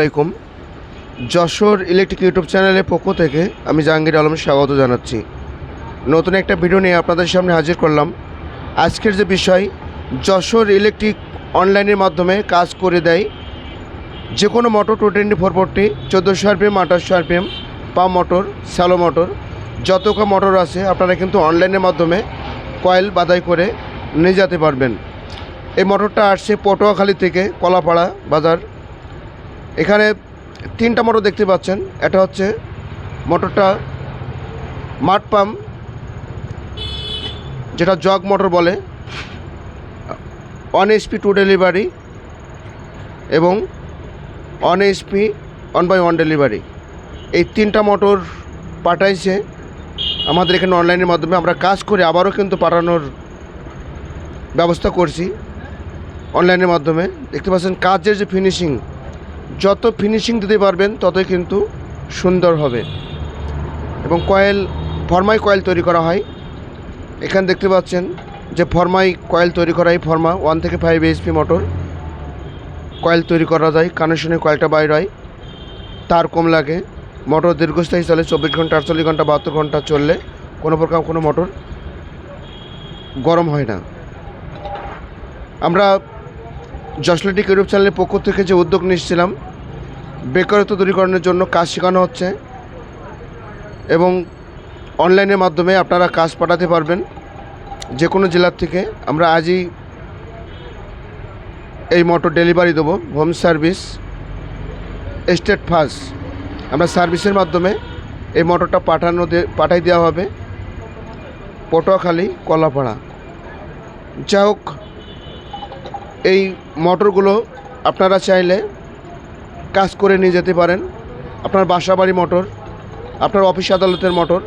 আলাইকুম। Jessore electric YouTube চ্যানেলের পক্ষ থেকে আমি জাহাঙ্গীর আলম স্বাগত জানাচ্ছি। নতুন একটা ভিডিও নিয়ে আপনাদের সামনে হাজির করলাম। আজকের যে বিষয়, যশোর ইলেকট্রিক অনলাইনের মাধ্যমে কাজ করে দেয় যে কোনো motor two twenty four forty চোদ্দোশো আরপিএম আঠাশশো RPM pump motor shallow motor যত মোটর আছে, আপনারা কিন্তু অনলাইনের মাধ্যমে কয়েল বাদাই করে নিয়ে যেতে পারবেন। এই মোটরটা আসছে পটুয়াখালী থেকে কলাপাড়া বাজার এখানে তিনটা মোটর দেখতে পাচ্ছেন। এটা হচ্ছে মোটরটা মাঠ পাম্প, যেটা জগ মোটর বলে। ওয়ান এইচপি টু ডেলিভারি এবং one HP one by one delivery. এই তিনটা মোটর পাঠাইছে। আমাদের এখানে অনলাইনের মাধ্যমে আমরা কাজ করে আবারও কিন্তু পাঠানোর ব্যবস্থা করছি অনলাইনের মাধ্যমে। দেখতে পাচ্ছেন কাজের যে ফিনিশিং যত ফিনিশিং দিতে পারবেন, ততই কিন্তু সুন্দর হবে। এবং কয়েল, ফরমাই কয়েল তৈরি করা হয়। এখানে দেখতে পাচ্ছেন যে ফরমাই কয়েল তৈরি করা হয় ফরমা ওয়ান থেকে ফাইভ এইচপি মোটর কয়েল তৈরি করা যায়। কানেকশনে কয়েলটা বাইর হয়। তার কম লাগে। মোটর দীর্ঘস্থায়ী চলে, চব্বিশ ঘণ্টা, আটচল্লিশ ঘণ্টা, বাহাত্তর ঘণ্টা চললে কোনো প্রকার কোনো মোটর গরম হয় না। আমরা জসলেটিক ইউটিউব চ্যানেলের পক্ষ থেকে যে উদ্যোগ নিয়েছিলাম বেকারত্ব দূরীকরণের জন্য কাজ শেখানো হচ্ছে এবং অনলাইনের মাধ্যমে আপনারা কাজ পাঠাতে পারবেন যে কোনো জেলার থেকে। আমরা আজই এই মোটর ডেলিভারি দেবো, হোম সার্ভিস, স্টেট ফার্স্ট। আমরা সার্ভিসের মাধ্যমে এই মোটরটা পাঠানো পাঠাই দেওয়া হবে। পটুয়াখালী, কলাপাড়া। যাই হোক এই মোটরগুলো আপনারা চাইলে কাজ করে নিয়ে যেতে পারেন। আপনার বাসা বাড়ি মোটর, আপনার অফিস আদালতের মোটর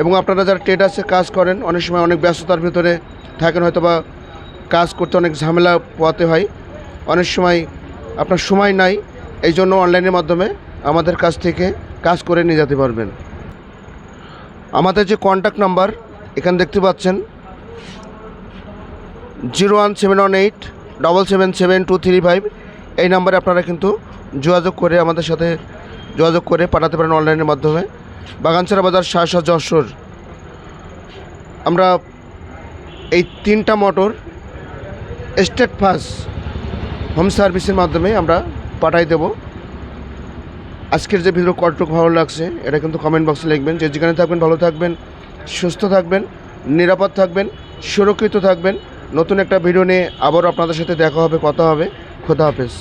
এবং আপনারা যারা ট্রেডার্সে কাজ করেন, অনেক সময় অনেক ব্যস্ততার ভিতরে থাকেন হয়তো বা কাজ করতে অনেক ঝামেলা পোয়াতে হয়। অনেক সময় আপনার সময় নাই এই জন্য অনলাইনের মাধ্যমে আমাদের কাছ থেকে কাজ করে নিয়ে যেতে পারবেন। আমাদের যে কন্ট্যাক্ট নাম্বার এখানে দেখতে পাচ্ছেন, zero one seven one eight double seven seven two three five এই নাম্বারে আপনারা কিন্তু যোগাযোগ করে আমাদের সাথে যোগাযোগ করে পাঠাতে পারেন অনলাইনের মাধ্যমে। বাগানছড়া বাজার শাসা যশোর। আমরা এই তিনটা মোটর স্টেট ফার্স্ট হোম সার্ভিসের মাধ্যমে আমরা পাঠাই দেব। আজকের যে ভিডিও কতটুকু ভালো লাগছে, এটা কিন্তু কমেন্ট বক্সে লিখবেন যে যেখানে থাকবেন ভালো থাকবেন, সুস্থ থাকবেন, নিরাপদ থাকবেন, সুরক্ষিত থাকবেন। নতুন একটা ভিডিও নিয়ে আবারও আপনাদের সাথে দেখা হবে কথা হবে। খোদা হাফেজ।